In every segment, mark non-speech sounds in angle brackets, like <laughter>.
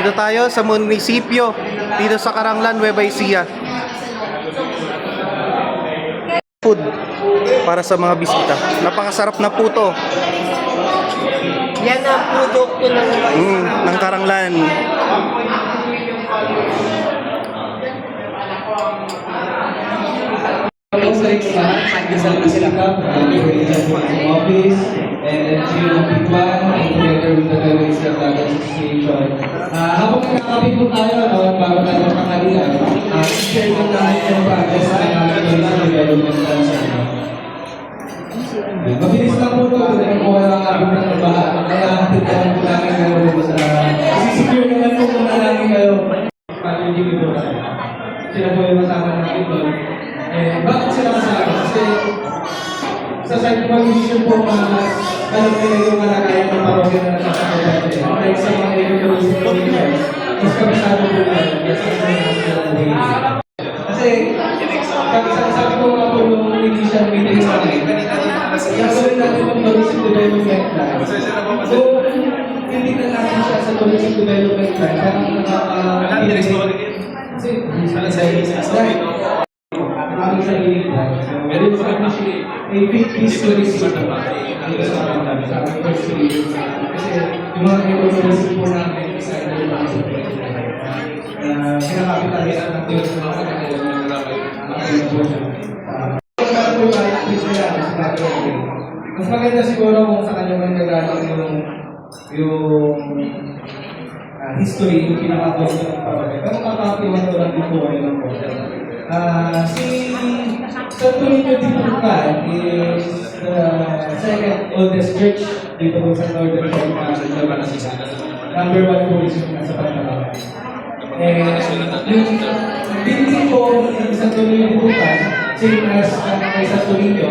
Dito tayo sa munisipyo, dito sa Karanglan, Nueva Ecija. Food para sa mga bisita. Napakasarap na po to. Yan ang produkto ng Mm, ng Karanglan. Isang Silikap, office, and then together the Gawin sa Dagat Association. Ah, habang nakakapit po tayo, no, bago tayo makakalian, ah, share ko na yung progress na namin sa development plan sa inyo. Mabilis lang po ito, dahil po wala nga po ng baha. Kaya hatid lang po namin kayo sa... Sisecure naman po muna namin kayo. Paano hindi ko? Sila po yung kasama natin doon. Eh, bakit sila kasama? Kasi sa side ng mission po, mas alam nila yung malakaya ng parokya na nakasakupan nila. Like sa mga university nila, mas kabisado yes, yes. Kasi, sabi ko nga po nung initial meeting namin, gagawin natin yung tourism development plan. So, hindi na natin siya sa tourism development plan. Parang nakaka- Kasi, aming sarili plan. So, very much a big history sa dito sa aming history. Kasi yung mga economism po namin sa yung mga na kinakapitalisan natin yung mga kanilang mga negosyo. Mas maganda siguro kung sa kanya man nagalang yung yung ah, history, yung pinaka-cause ng pamagay. Pero makakapiwan ko lang din po kayo ng content. Ah, si Santo Niño de Tucan is the second oldest church dito po sa Northern California. Number one po is yung nasa Pagkakaroon. Eh, yung building po ng Santo Niño Tucan, same as ang kay Santo Niño,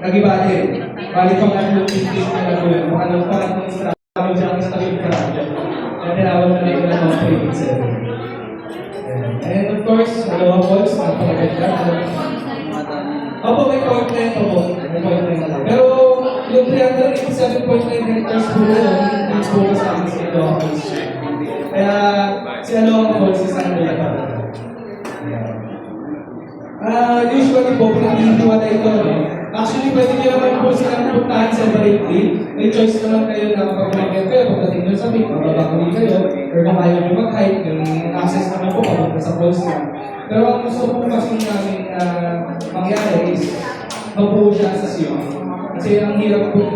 nag-iba din. Bali pang ano yung building na nagulong, kung anong parang kung sa ang station ka. Kaya tinawag na nila ng mga previous And of course, Aloha Falls, napakaganda. Opo, may point na po. May point na ito. Pero yung 387.9 hectares po yun, hindi po sa Aloha Falls. Kaya si Aloha Falls is ano yan. Ah, usually po, pinag-iiwala ito? Actually, pwede nyo naman po silang puntahan separately. May choice naman kayo na kapag umakyat kayo, pagdating doon sa peak, mababakuli kayo, or kung ayaw nyo mag-hike, may access naman po kapag sa na. Pero ang gusto po kasi namin na mangyari is, mabuo siya sa siyo. Kasi ang hirap po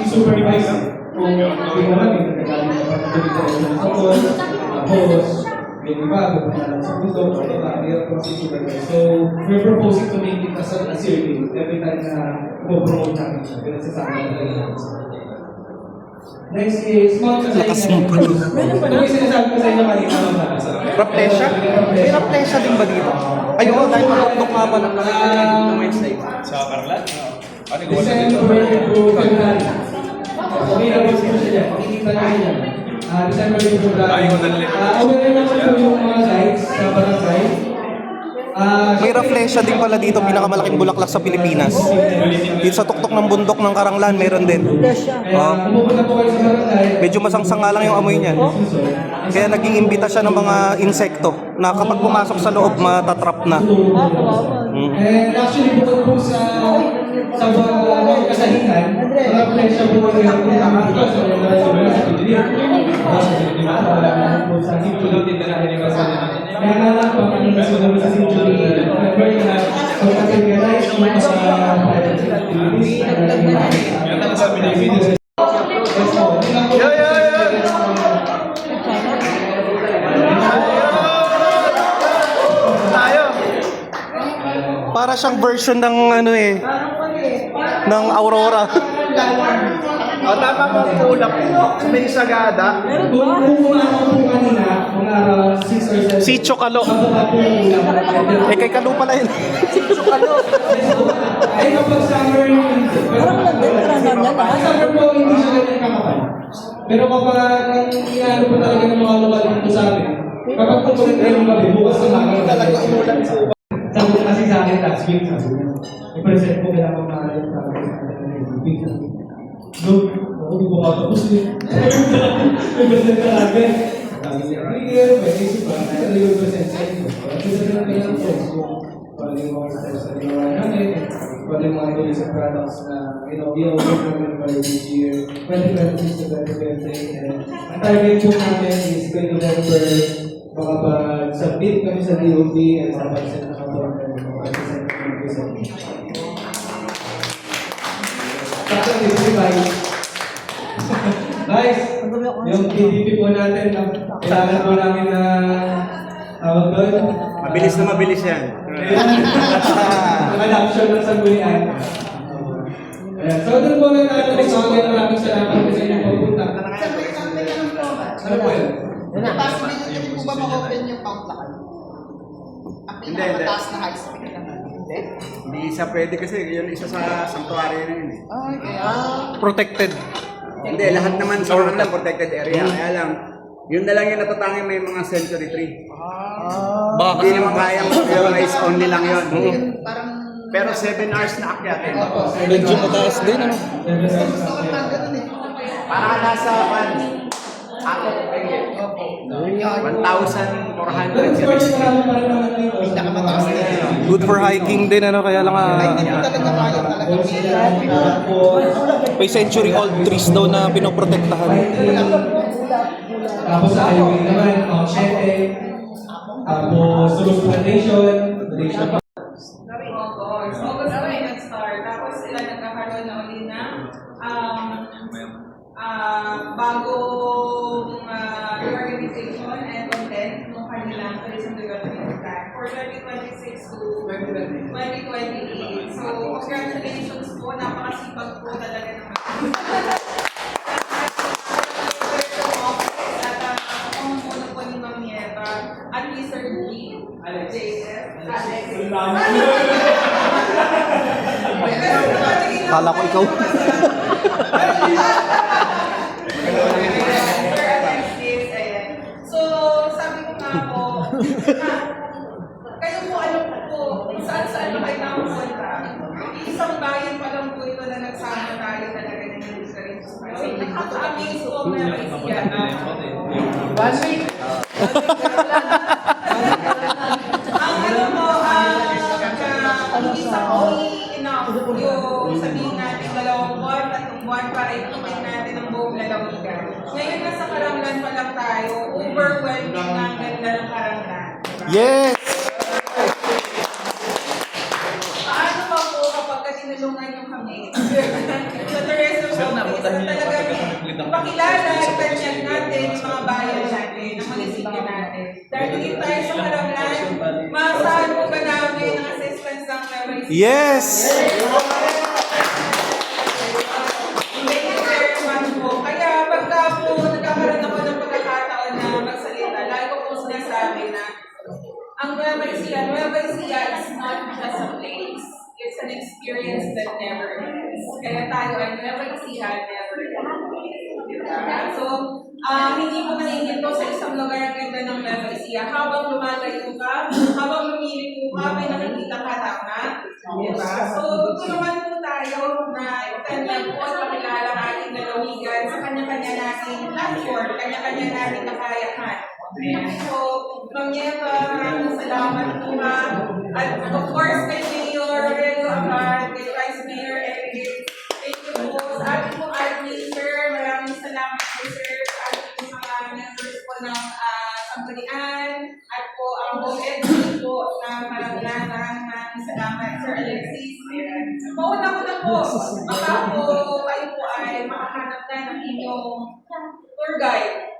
i-supervise kung hindi naman yung nagagaling sa pagkakulit sa falls, tapos, yung iba, pupunta lang sa bundok, o iba, hirap po si supervise. So, we're proposing to make it as a, a circuit every time na po-promote namin siya. Kaya sasama natin. Next is Mount Lakas Sinai. mo. Ano yung sinasabi ko sa inyo kanina? Raplesia? May raplesia din ba dito? Ay, oo, dahil matuktok nga pala. Ah, Sa Carla? Ano yung December to February. Okay na po siya dyan. Makikita namin yan. Ah, December to February. Ah, aware naman po yung mga guides sa barangay. Ah, May raplesia din pala dito, pinakamalaking bulaklak sa Pilipinas. Dito sa tuktok ng bundok ng Karanglan, meron din. Ah. barangay. Medyo masangsang nga lang yung amoy niyan. Kaya naging imbita siya ng mga insekto na kapag pumasok sa loob, matatrap na. Mm. And actually, bukod po sa sa mga kasahihan, na siya po yung nakakita sa mga sa din na Kaya nga lang, pag ang nasunod sa Century, remember na pag-categorize mo sa private activities, Yan ang sabi ng video. Yo, yo, yo! Tayo! Para siyang version ng ano eh, ng Aurora. <laughs> O, tama mo ang ulap sa may sagada. Kung kumuha ko po kanina, mga 6 or 7, Sitio Kalo. Mabuka po yung ulam. Eh, kay Kalo pala yun. Ay, kapag summer yung... Parang Ang summer po, hindi siya ganyan kakapal. Pero kapag ang inaano po talaga ng mga dito sa amin, kapag tumulit kayo ng gabi, bukas na lang. Talaga umulan sa. Sabi niya kasi sa akin last week, sabi niya, i-present ko kailangan mga sa akin sa akin ng ibig. Look, Ako di ko matapos eh. Ganda ka agad. Sabi niya, Miguel, may isip ba? Ano yung present sa inyo? Kasi sa lang kailang friends ko. Pwede yung mga steps na ginawa namin. Pwede yung mga tuloy sa products na, you know, will namin by this year, 2026 to 2020. And ang target po namin is 20 November, makapag-submit kami sa DOB at makapag-send sa. Guys, yung PDP po natin, kailangan po namin na tawag doon. Mabilis na mabilis yan. Adoption ng sanggunian. So, doon po nagtatanong sa akin, maraming salamat kasi yung pagpunta. Ano po yun? Possibility po ba ma-open yung Pamplacan? Ang Hindi, hindi. pinakamataas na high school naman. Hindi? Hindi isa pwede kasi yun isa sa sanctuary na yun eh. Ay, kaya... Protected. Hindi, lahat naman sa kanila protected area. Kaya lang, yun na lang yung natatangi may mga century tree. Baka Hindi naman kayang prioritize only lang yun. Parang... Pero 7 hours na akyatin. medyo mataas din, ano? Gusto ko ganun eh. Para ka nasa. Ako, 1,400 rin naman dito. Pinakamataas na yun. Good for hiking din, ano? Kaya lang, ah, Hindi mo talaga kaya talaga. may century old trees daw na pinoprotektahan. Tapos sa highway naman, Mount Chete. Tapos Sulog Plantation. 2028. So, congratulations po. Napakasipag po talaga naman. G. JF. Alex. Kala ko ikaw. <laughs> po, kung saan saan na kayo nakapunta. Isang bayan pa lang po ito na nagsama tayo talaga ng Kasi nakaka-amaze po ang mga isiyan na. One week. Ang ano mo, ah, na hindi sa only enough yung sabihin natin dalawang buwan, tatlong buwan para itukin natin ang buong lalawigan. Ngayon nasa Karanglan pa lang tayo, overwhelming na ang ganda ng Karanglan. Yes! Paano pa po kapag tinulungan niyo kami. <laughs> sa tourism office na talagang ipakilala, itanyan natin yung mga bayan natin, ang munisipyo natin. Dahil dito tayo sa Karanglan, maasahan po ba namin ang assistance ng MIC? Yes! Thank you very much po. Kaya pagka po nagkakaroon ako ng pagkakataon na magsalita, lagi ko po sinasabi na ang Nueva Ecija, Nueva Ecija is not just a place. It's an experience that never ends. Kaya tayo ay Nueva Ecija never ends. Diba? So, ah hindi mo naiinto sa isang lugar ang ganda ng Ecija. Habang lumalayo ka, habang lumili ka, may nakikita ka tama. Diba? So, tulungan po tayo na itanyan po at pakilala ang ating lalawigan sa kanya-kanya nating platform, kanya-kanya nating nakayahan. So, Ma'am Yeva, maraming salamat po ha. At of course, inyong tour guide.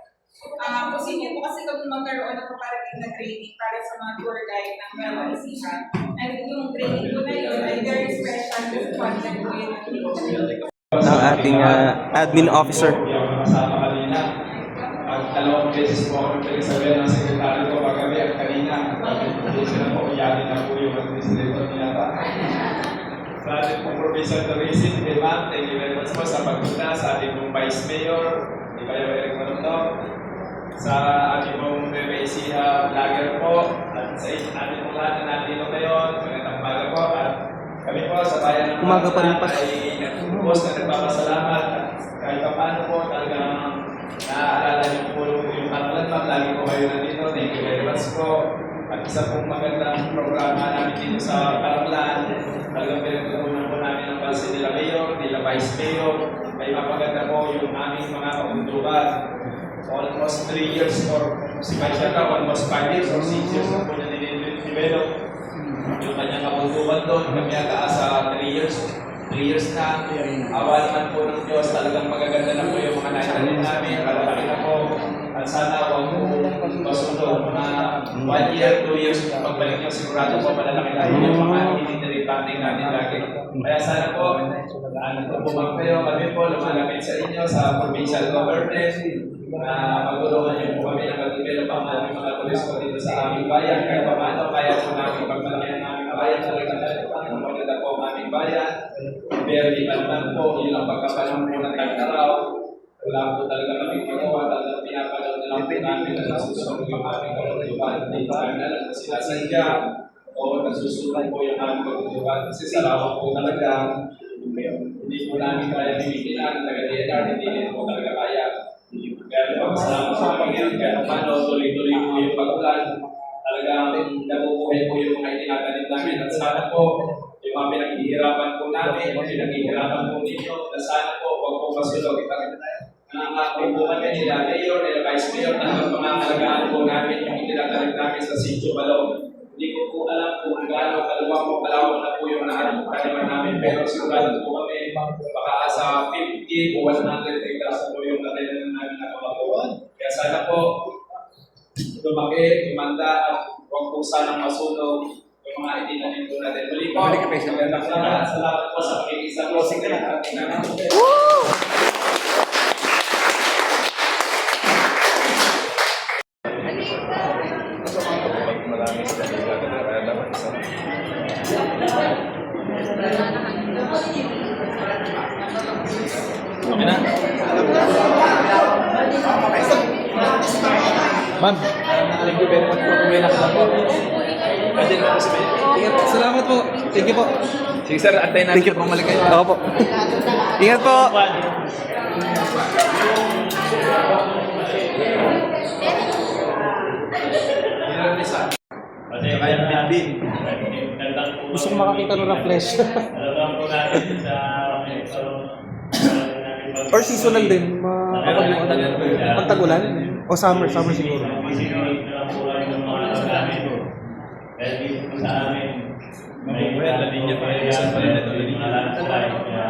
Ah, posible po kasi kami magkaroon ng paparating na training para sa mga tour guide ng Ecija. And yung training po na yun ay very special kasi content po yun ng ating ah, admin officer. Kasama kanina. Ang dalawang beses po ako pinagsabihan ng sekretary ko kagabi at kanina. Hindi sila po iyanin na ating pong Professor Torisin, kay ma'am, thank you very much po sa pagpunta sa ating pong Vice Mayor, kay Kayo Eric Marundo, sa ating pong BBC uh, vlogger po, at sa ating pong lahat na nandito ngayon, magandang umaga po, at kami po sa bayan ng umaga pa rin pa. ay nagpupos na nagpapasalamat at kahit pa paano po talagang naaalala niyo po yung katulad ma'am, lagi po kayo nandito, thank you very much po. At isa pong magandang programa namin dito sa Paranglan. Talagang pinagtutunan po namin ang base nila Mayor, nila Vice Mayor. May mapaganda po yung aming mga kabundukan. Almost 3 years or si Vice Mayor, almost 5 years or 6 years na po niya nilidevelop. Yung kanyang kabundukan doon, kami ata sa 3 years. 3 years na. Awa naman po ng Diyos, talagang magaganda na po yung mga naitanim namin. Malalaki na po. At sana huwag po masundo. Mga 1 year, 2 years, pagbalik yung sigurado po, malalaki na po yung mga military funding natin lagi. Kaya sana po, ano po bumag kayo, kami po lumalapit sa inyo sa provincial government na magulungan niyo po kami na mag-develop ang aming mga pulis po dito sa aming bayan. Pa paano, kaya po namin pagmalaki ang aming bayan. Talagang ang maganda po ang aming bayan. Very naman po, yun ang pagkapalang po ng tag-araw. Wala po talaga kami magawa. Talagang pinapanood na lang po namin na nasusunod yung aming kaluluban. Hindi pa namin alam na sinasadya o nasusunod po yung aming kaluluban. Kasi sa po talaga, hindi po namin kaya limitin ang taga-DNR, hindi po talaga kaya. Kaya po, salamat sa Panginoon. Kaya paano tuloy-tuloy po yung pag-ulan. Talagang nabubuhay po yung mga itinatanim namin. At sana po, yung mga pinaghihirapan po namin, yung pinaghihirapan po ninyo, na sana po, huwag po masulog. Nangangakoy po kami nila, Mayor, nila Vice Mayor, na ang pangangalagaan po namin yung itinatanim namin sa Sitio Balong. Hindi ko po alam kung gaano kaluwag o kalawang na po yung naanong kaniman namin, pero sigurado po kami, baka sa 50 o 100 hectares po yung natanim namin na kabakuan. Kaya sana po, lumaki, umanda, at huwag po sanang masunog yung mga itinanim po natin. Muli po, ka salamat, po sa pakikisa. Closing ka na. Ma'am, thank you very much po. Uwi na ka po. Pwede na po si Mayor. Ingat, salamat po. Thank you po. Sige sir, antayin natin Thank you. Bumalik kayo. Ako po. Ingat po. Kasi kaya din. Gusto ko makakita ng flesh. Alam po natin sa Or seasonal din. Makapag Pagtagulan? O summer, summer siguro. Kami ng mga anak namin. Dahil dito po sa amin, may Linya pa rin sa may mga landslide. Kaya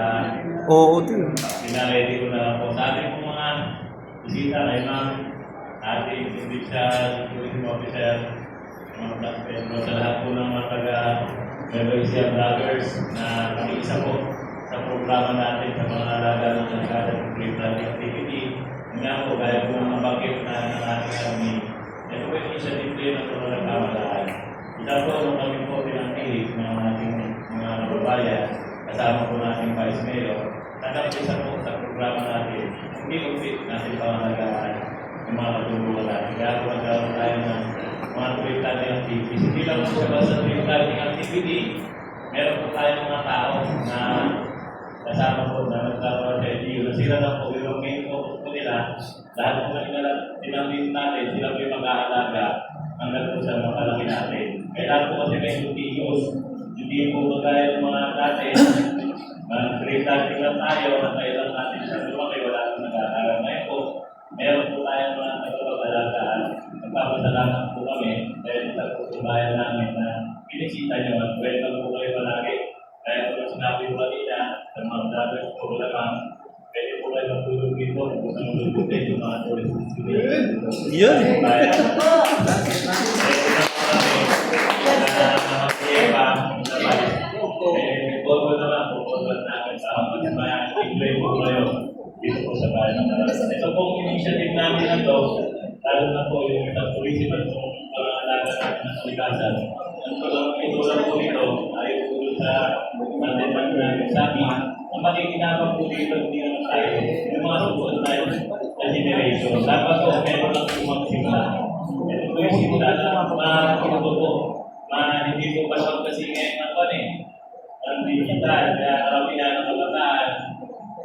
Oo, din. pinaredy ko na lang po. Sa ating po mga bisita kay ma'am, ating provincial tourism officer, mga sa lahat po ng mga taga Memorizia Vloggers na kami-isa po sa programa natin sa mga alaga ng Nagkada ng Free Planning Activity. Yun Nga po, gaya po ng nabanggit na ng ating kami. Yung initiative din ng mga nagkamalaan. Isa po nung kami po pinangkilig ng ating mga kababayan, kasama po nating Vice Mayor, nagkampisa po sa programa natin, hindi ko fit natin pangalagaan yung mga katulungan natin. Kaya po nagkaroon tayo ng mga free planning activities. Hindi lang po sa basta free planning activity, meron po tayong mga tao na kasama po na nagkaroon sa LGU. Sila lang po yung main focus po nila. Lahat po na tinanggit natin, sila po yung mag-aalaga may continuous. Hindi po ba tayo ng mga dati, planting lang tayo, at kailan natin sa lumaki, wala nang nag-aaral. Ngayon po, meron po tayong mga nagpapalagaan. Nagpapasalamat po kami dahil sa putubayan namin na pinisita nyo at welcome po kayo palagi. Kaya po yung sinabi ko kanina sa mga brothers po lamang, pwede po kayo magtulog dito kung saan magtulog yung mga tourist destination. Yun. <laughs> kayo dito po sa bayan ng Marasan. Ito pong initiative namin na to, lalo na po yung sa tourism at po mga alaga natin ng kalikasan. Ang tulong ito lang po nito ay po sa mandetan namin sa amin. Ang makikinabang po dito hindi naman tayo, yung mga susunod tayo na generation. Dapat po meron lang po magsimula. Ito po yung simula na mga po, mga hindi po pasok kasi ngayon ano eh. Ang digital, kaya karami na ng kabataan,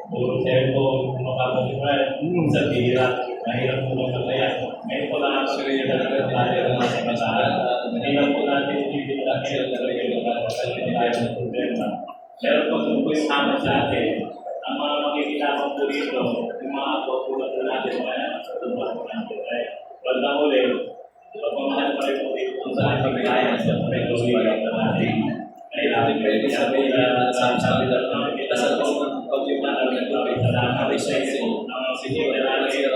puro cellphone, makapag-iwan, sa bihira, mahirap po magpapaya. Ngayon po lang rin yung talaga tayo mga kabataan. Hindi lang po natin ibigay dahil talaga yung kabataan tayo ng problema. Po kung po hamon sa atin. Ang mga makikilama po dito, yung mga po tulad po natin, mga sa tulad po natin. Pag nahuli, pagmamahal pa rin po dito kung saan pagkaya sa pagkakaroon na natin. Kailangan pwede sabi na sabi na na nakakarisensin ang siguro na natin